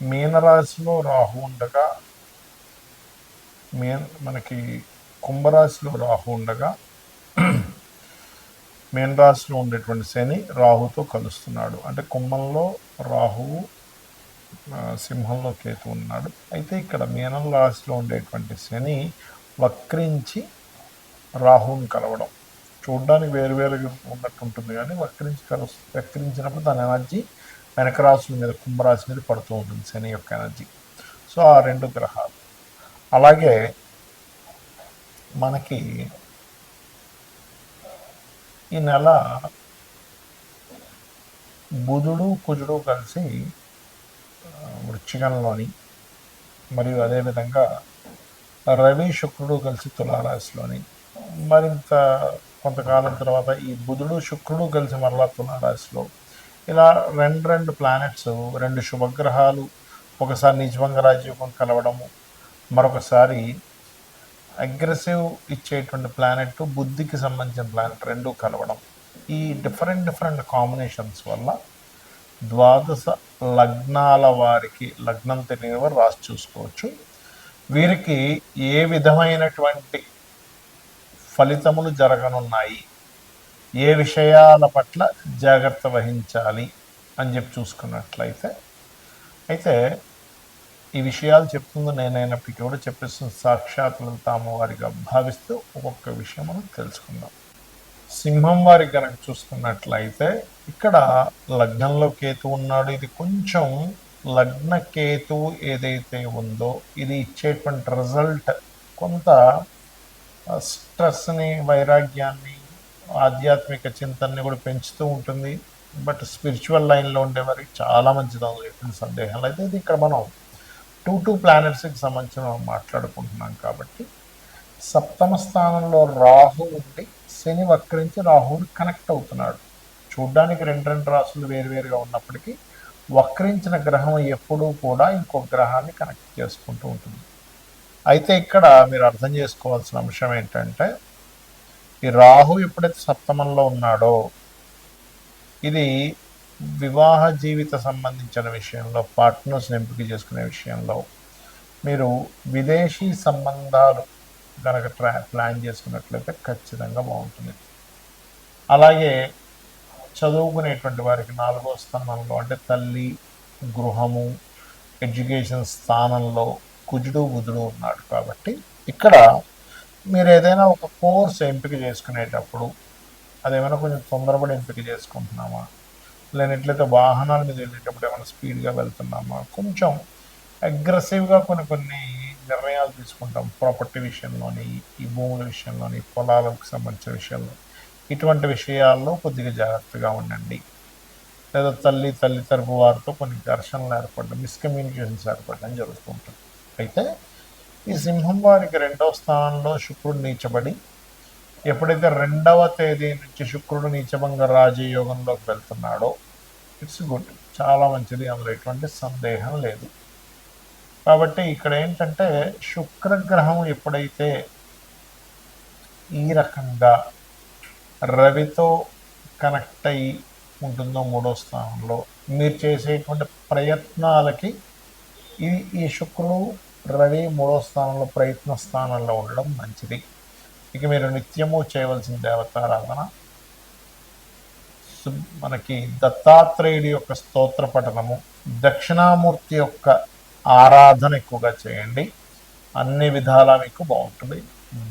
మీనరాశిలో రాహు ఉండగా మీన మనకి కుంభరాశిలో రాహు ఉండగా మీనరాశిలో ఉండేటువంటి శని రాహుతో కలుస్తున్నాడు. అంటే కుంభంలో రాహువు సింహంలో కేతు ఉన్నాడు. అయితే ఇక్కడ మీనం రాశిలో ఉండేటువంటి శని వక్రించి రాహుని కలవడం. చూడడానికి వేరువేరుగా ఉన్నట్టు ఉంటుంది కానీ వక్రించి కలు వక్రించినప్పుడు దాని ఎనర్జీ వెనక మీద కుంభరాశి మీద పడుతూ ఉంటుంది శని యొక్క ఎనర్జీ. సో ఆ రెండు గ్రహాలు. అలాగే మనకి ఈ నెల బుధుడు కుజుడు కలిసి ఆ, మరియు అదేవిధంగా రవి శుక్రుడు కలిసి తులారాశిలోని మరింత కొంతకాలం తర్వాత ఈ బుధుడు శుక్రుడు కలిసి మరలా తులారాశిలో ఇలా రెండు రెండు ప్లానెట్స్ రెండు శుభగ్రహాలు ఒకసారి నిజభంగ రాజయోగం కలవడము మరొకసారి అగ్రెసివ్ ఇచ్చేటువంటి ప్లానెట్ బుద్ధికి సంబంధించిన ప్లానెట్ రెండు కలవడం. ఈ డిఫరెంట్ డిఫరెంట్ కాంబినేషన్స్ వల్ల ద్వాదశ లగ్నాల వారికి లగ్నం తెలియని వారు రాసి చూసుకోవచ్చు. వీరికి ఏ విధమైనటువంటి ఫలితములు జరగనున్నాయి? ఏ విషయాల పట్ల జాగ్రత్త వహించాలి అని చెప్పి చూసుకున్నట్లయితే అయితే ఈ విషయాలు చెప్తుంది నేనైనప్పటికీ కూడా చెప్పేస్తున్న సాక్షాత్ తాము వారిగా భావిస్తూ ఒక్కొక్క విషయం మనం తెలుసుకుందాం. సింహం వారి కనుక చూసుకున్నట్లయితే ఇక్కడ లగ్నంలో కేతు ఉన్నాడు. ఇది కొంచెం లగ్న కేతు ఏదైతే ఉందో ఇది ఇచ్చేటువంటి రిజల్ట్ కొంత స్ట్రెస్ని వైరాగ్యాన్ని ఆధ్యాత్మిక చింతనని కూడా పెంచుతూ ఉంటుంది. బట్ స్పిరిచువల్ లైన్లో ఉండే వారికి చాలా మంచిది అందులో ఎటువంటి సందేహం అయితే ఇది ఇక్కడ మనం టూ టూ ప్లానెట్స్కి సంబంధించిన మాట్లాడుకుంటున్నాం కాబట్టి సప్తమ స్థానంలో రాహు ఉండి శని వక్రించి రాహువుడు కనెక్ట్ అవుతున్నాడు. చూడ్డానికి రెండు రెండు రాసులు వేరువేరుగా ఉన్నప్పటికీ వక్రించిన గ్రహం ఎప్పుడూ కూడా ఇంకో గ్రహాన్ని కనెక్ట్ చేసుకుంటూ ఉంటుంది. అయితే ఇక్కడ మీరు అర్థం చేసుకోవాల్సిన అంశం ఏంటంటే ఈ రాహు ఎప్పుడైతే సప్తమంలో ఉన్నాడో ఇది వివాహ జీవిత సంబంధించిన విషయంలో పార్ట్నర్స్ ఎంపిక చేసుకునే విషయంలో మీరు విదేశీ సంబంధాలు కనుక ట్రా ప్లాన్ చేసుకున్నట్లయితే ఖచ్చితంగా బాగుంటుంది. అలాగే చదువుకునేటువంటి వారికి నాలుగో స్థానంలో అంటే తల్లి గృహము ఎడ్యుకేషన్ స్థానంలో కుజుడు బుధుడు ఉన్నాడు కాబట్టి ఇక్కడ మీరు ఏదైనా ఒక కోర్స్ ఎంపిక చేసుకునేటప్పుడు అదేమైనా కొంచెం తొందరపడి ఎంపిక చేసుకుంటున్నామా? లేనట్లయితే వాహనాల మీద వెళ్ళేటప్పుడు ఏమైనా స్పీడ్గా వెళ్తున్నామా? కొంచెం అగ్రెసివ్గా కొన్ని కొన్ని నిర్ణయాలు తీసుకుంటాం. ప్రాపర్టీ విషయంలోని ఈ భూముల విషయంలోని పొలాలకు సంబంధించిన విషయంలో. ఇటువంటి విషయాల్లో కొద్దిగా జాగ్రత్తగా ఉండండి. లేదా తల్లి తల్లి తరపు వారితో కొన్ని ఘర్షణలు ఏర్పడడం మిస్కమ్యూనికేషన్స్ ఏర్పడడం జరుగుతుంటుంది అయితే ఈ సింహం వారికి రెండవ స్థానంలో శుక్రుడు నీచబడి ఎప్పుడైతే రెండవ తేదీ నుంచి శుక్రుడు నీచభంగ రాజయోగంలోకి వెళ్తున్నాడో ఇట్స్ గుడ్ చాలా మంచిది. అందులో ఎటువంటి సందేహం లేదు. కాబట్టి ఇక్కడ ఏంటంటే శుక్రగ్రహం ఎప్పుడైతే ఈ రకంగా రవితో కనెక్ట్ అయి ఉంటుందో మూడో స్థానంలో మీరు చేసేటువంటి ప్రయత్నాలకి ఈ ఈ శుక్రుడు రవి మూడో స్థానంలో ప్రయత్న స్థానంలో ఉండడం మంచిది. ఇక మీరు నిత్యము చేయవలసిన దేవతారాధన. మనకి దత్తాత్రేయుడి యొక్క స్తోత్ర పఠనము దక్షిణామూర్తి యొక్క ఆరాధన ఎక్కువగా చేయండి. అన్ని విధాలా మీకు బాగుంటుంది.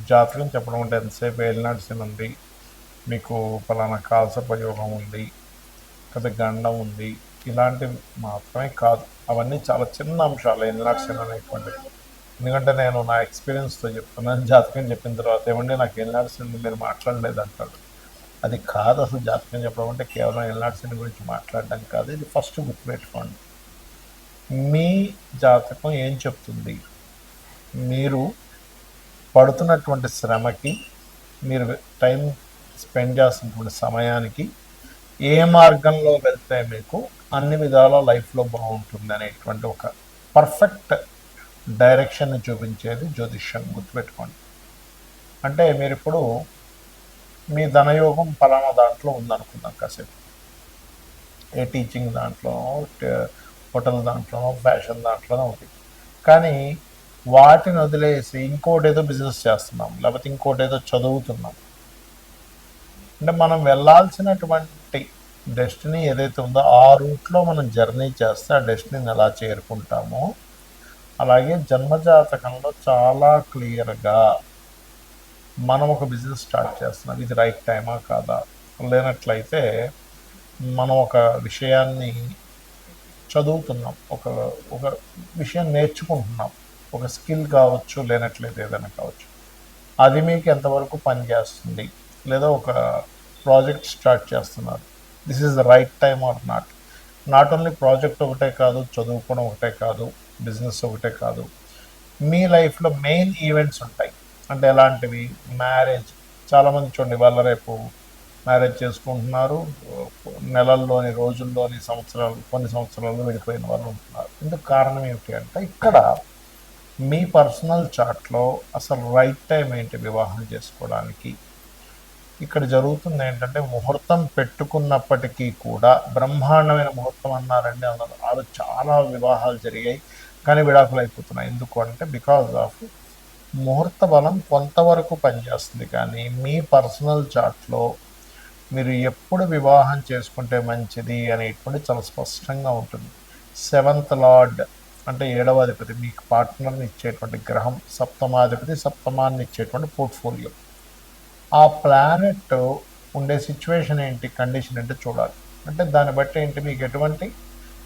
జాతకం చెప్పడం అంటే ఎంతసేపు ఏలినాడు ఉంది మీకు ఫలానా కాల్సపయోగం ఉంది కదా గండం ఉంది ఇలాంటివి మాత్రమే కాదు. అవన్నీ చాలా చిన్న అంశాలు ఏలినాడు శని అనేటువంటివి. ఎందుకంటే నేను నా ఎక్స్పీరియన్స్తో చెప్తున్నాను జాతకం చెప్పిన తర్వాత ఏమండి నాకు ఏలినాడు మీరు మాట్లాడలేదు అంటాడు అది కాదు అసలు జాతకం చెప్పడం అంటే కేవలం ఎల్నాడు గురించి మాట్లాడడం కాదు ఇది ఫస్ట్ గుర్తుపెట్టుకోండి మీ జాతకం ఏం చెప్తుంది? మీరు పడుతున్నటువంటి శ్రమకి మీరు టైం స్పెండ్ చేస్తున్నటువంటి సమయానికి ఏ మార్గంలో వెళ్తే మీకు అన్ని విధాల లైఫ్లో బాగుంటుంది అనేటువంటి ఒక పర్ఫెక్ట్ డైరెక్షన్ని చూపించేది జ్యోతిష్యం గుర్తుపెట్టుకోండి. అంటే మీరు ఇప్పుడు మీ ధనయోగం పలానా దాంట్లో ఉందనుకుందాం కాసేపు. ఏ టీచింగ్ దాంట్లో హోటల్ దాంట్లో ఫ్యాషన్ దాంట్లోనే ఉంది. కానీ వాటిని వదిలేసి ఇంకోటి ఏదో బిజినెస్ చేస్తున్నాం లేకపోతే ఇంకోటి ఏదో చదువుతున్నాం. అంటే మనం వెళ్ళాల్సినటువంటి డెస్టినీ ఏదైతే ఉందో ఆ రూట్లో మనం జర్నీ చేస్తే ఆ డెస్టినీని ఎలా చేరుకుంటామో అలాగే జన్మజాతకంలో చాలా క్లియర్గా మనం ఒక బిజినెస్ స్టార్ట్ చేస్తున్నాం. ఇది రైట్ టైమా కాదా? లేనట్లయితే మనం ఒక విషయాన్ని చదువుతున్నాం. ఒక ఒక విషయం నేర్చుకుంటున్నాం. ఒక స్కిల్ కావచ్చు లేనట్లయితే ఏదైనా కావచ్చు. అది మీకు ఎంతవరకు పనిచేస్తుంది? లేదా ఒక ప్రాజెక్ట్ స్టార్ట్ చేస్తున్నారు. This is the right time or not not only project ఒకటే కాదు చదువుకోవడం ఒకటే కాదు బిజినెస్ ఒకటే కాదు. మీ లైఫ్లో మెయిన్ ఈవెంట్స్ ఉంటాయి. అంటే ఎలాంటివి? మ్యారేజ్ చాలామంది చూడండి వాళ్ళ రేపు మ్యారేజ్ చేసుకుంటున్నారు. నెలల్లోని రోజుల్లోని సంవత్సరాలు కొన్ని సంవత్సరాలు వెళ్ళిపోయిన వాళ్ళు ఉంటున్నారు. ఇందుకు కారణం ఏమిటి అంటే ఇక్కడ మీ పర్సనల్ చార్ట్లో అసలు రైట్ టైం ఏంటి వివాహం చేసుకోవడానికి? ఇక్కడ జరుగుతుంది ఏంటంటే ముహూర్తం పెట్టుకున్నప్పటికీ కూడా బ్రహ్మాండమైన ముహూర్తం అన్నారండి. అన్నారు అది చాలా వివాహాలు జరిగాయి. కానీ విడాకులు అయిపోతున్నాయి. ఎందుకు అంటే బికాజ్ ఆఫ్ ముహూర్త బలం కొంతవరకు పనిచేస్తుంది. కానీ మీ పర్సనల్ చాట్లో మీరు ఎప్పుడు వివాహం చేసుకుంటే మంచిది అనేటువంటి చాలా స్పష్టంగా ఉంటుంది. సెవెంత్ లార్డ్ అంటే ఏడవ అధిపతి మీకు పార్ట్నర్ని ఇచ్చేటువంటి గ్రహం సప్తమాధిపతి సప్తమాన్ని ఇచ్చేటువంటి పోర్ట్ఫోలియో. ఆ ప్లానెట్ ఉండే సిచ్యువేషన్ ఏంటి కండిషన్ ఏంటి చూడాలి. అంటే దాన్ని బట్టి ఏంటి మీకు ఎటువంటి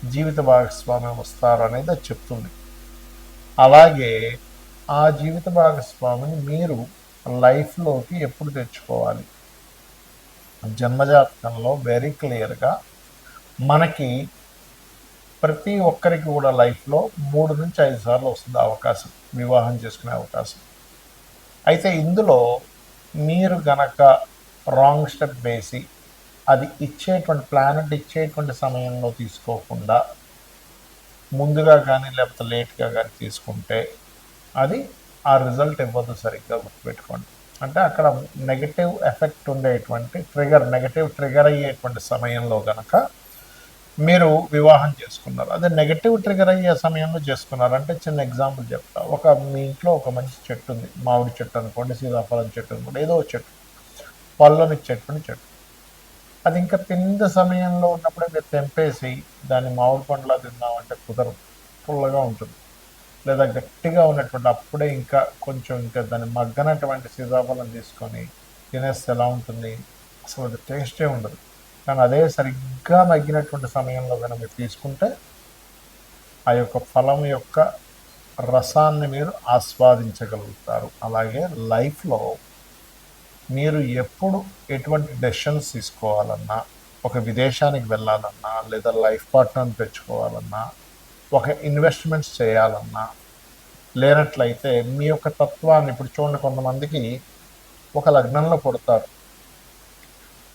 జీవిత భాగస్వామ్యం వస్తారు అనేది అది చెప్తుంది. అలాగే ఆ జీవిత భాగస్వామిని మీరు లైఫ్లోకి ఎప్పుడు తెచ్చుకోవాలి? జన్మజాతకంలో వెరీ క్లియర్గా మనకి ప్రతి ఒక్కరికి కూడా లైఫ్లో మూడు నుంచి ఐదు సార్లు వస్తుంది అవకాశం వివాహం చేసుకునే అవకాశం. అయితే ఇందులో మీరు గనక రాంగ్ స్టెప్ వేసి అది ఇచ్చేటువంటి ప్లానెట్ ఇచ్చేటువంటి సమయంలో తీసుకోకుండా ముందుగా కానీ లేకపోతే లేట్గా కానీ తీసుకుంటే అది ఆ రిజల్ట్ ఇవ్వదు సరిగ్గా గుర్తుపెట్టుకోండి. అంటే అక్కడ నెగటివ్ ఎఫెక్ట్ ఉండేటువంటి ట్రిగర్ నెగటివ్ ట్రిగర్ అయ్యేటువంటి సమయంలో కనుక మీరు వివాహం చేసుకున్నారు. అదే నెగటివ్ ట్రిగర్ అయ్యే సమయంలో చేసుకున్నారు. అంటే చిన్న ఎగ్జాంపుల్ చెప్తా. ఒక మీ ఇంట్లో ఒక మంచి చెట్టు ఉంది. మామిడి చెట్టు అనుకోండి సీతాఫలం చెట్టు అనుకోండి ఏదో చెట్టు. పళ్ళని చెట్టుని చెట్టు. అది ఇంకా పింద సమయంలో ఉన్నప్పుడే మీరు తెంపేసి దాన్ని మామిడి పండులా తిన్నామంటే కుదరదు. పుల్లగా ఉంటుంది. లేదా గట్టిగా ఉన్నటువంటి అప్పుడే ఇంకా కొంచెం ఇంకా దాన్ని మగ్గనటువంటి సీతాఫలం తీసుకొని తినేస్తే ఎలా ఉంటుంది? అసలు అది టేస్టే ఉండదు. కానీ అదే సరిగ్గా మగ్గినటువంటి సమయంలో కనుక మీరు తీసుకుంటే ఆ యొక్క ఫలం యొక్క రసాన్ని మీరు ఆస్వాదించగలుగుతారు. అలాగే లైఫ్లో మీరు ఎప్పుడు ఎటువంటి డెసిషన్స్ తీసుకోవాలన్నా ఒక విదేశానికి వెళ్ళాలన్నా లేదా లైఫ్ పార్ట్నర్ని తెచ్చుకోవాలన్నా ఒక ఇన్వెస్ట్మెంట్స్ చేయాలన్నా లేనట్లయితే మీ యొక్క తత్వాన్ని ఇప్పుడు చూడండి కొంతమందికి ఒక లగ్నంలో పుడతారు.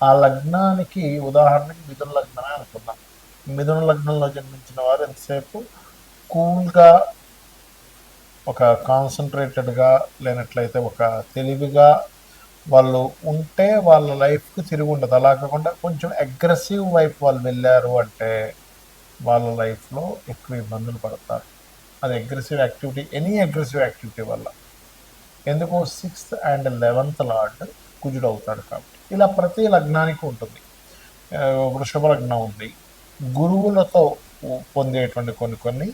ఆ లగ్నానికి ఉదాహరణకి మిథున లగ్నమే అనుకున్నాం మిథున లగ్నంలో జన్మించిన వారు ఎంతసేపు? కూల్గా ఒక కాన్సన్ట్రేటెడ్గా లేనట్లయితే ఒక తెలివిగా వాళ్ళు ఉంటే వాళ్ళ లైఫ్కి తిరిగి ఉండదు. అలా కాకుండా కొంచెం అగ్రెసివ్ వైపు వాళ్ళు వెళ్ళారు అంటే వాళ్ళ లైఫ్లో ఎక్కువ ఇబ్బందులు పడతారు. అది aggressive activity any aggressive activity వల్ల. ఎందుకు సిక్స్త్ అండ్ లెవెన్త్ లార్డ్ కుజుడు అవుతాడు కాబట్టి. ఇలా ప్రతి లగ్నానికి ఉంటుంది. వృషభ లగ్నం ఉంది. గురువులతో పొందేటువంటి కొన్ని కొన్ని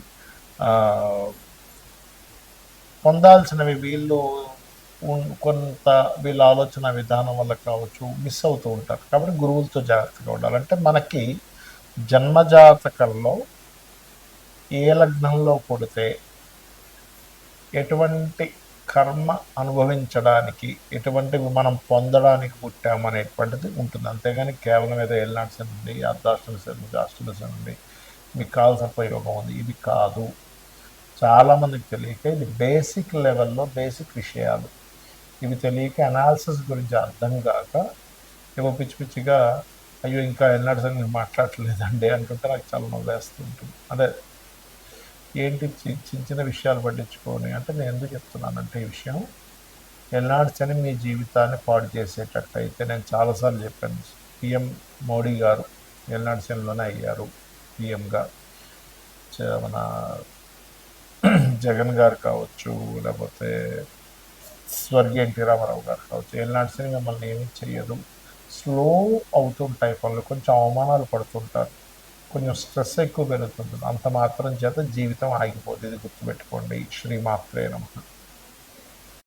పొందాల్సినవి వీళ్ళు కొంత వీళ్ళ ఆలోచన విధానం వల్ల కావచ్చు మిస్ అవుతూ ఉంటారు. కాబట్టి గురువులతో జాగ్రత్తగా ఉండాలంటే మనకి జన్మజాతకంలో ఏ లగ్నంలో పుడితే ఎటువంటి కర్మ అనుభవించడానికి ఎటువంటివి మనం పొందడానికి పుట్టామనేటువంటిది ఉంటుంది. అంతేగాని కేవలం ఏదో ఏళ్ళనాటి శని ఉంది అర్ధాష్టమి శని ఉంది అష్టమి శని ఉంది మీకు కావాల్సిన ప్రయోగం ఉంది. ఇది కాదు. చాలామందికి తెలియక ఇది బేసిక్ లెవెల్లో బేసిక్ విషయాలు. ఇవి తెలియక అనాలిసిస్ గురించి అర్థం కాక ఏవో పిచ్చి పిచ్చిగా అయ్యో ఇంకా ఎన్నడ సంగతి మాట్లాడలేదండి అనుకుంటే నాకు చాలా నవ్వేస్తుంటుంది అదే ఏంటి చి- చిన్న చిన్న విషయాలు పట్టించుకొని అంటే నేను ఎందుకు చెప్తున్నానంటే ఈ విషయం. ఎల్నాడ్చని మీ జీవితాన్ని పాడు చేసేటట్టు అయితే నేను చాలాసార్లు చెప్పాను. పిఎం మోడీ గారు ఎల్నాడు అయ్యారు పిఎంగా. మన జగన్ గారు కావచ్చు లేకపోతే స్వర్గీయ ఎన్టీ రామారావు గారు కావచ్చు ఏళ్ళనాటి మిమ్మల్ని ఏమీ చేయదు స్లో అవుతుంటాయి పనులు కొంచెం అవమానాలు పడుతుంటారు. కొంచెం స్ట్రెస్ ఎక్కువ పెరుగుతుంటుంది అంత మాత్రం చేత జీవితం ఆగిపోతుంది. ఇది గుర్తుపెట్టుకోండి. శ్రీమాత్రే నమః.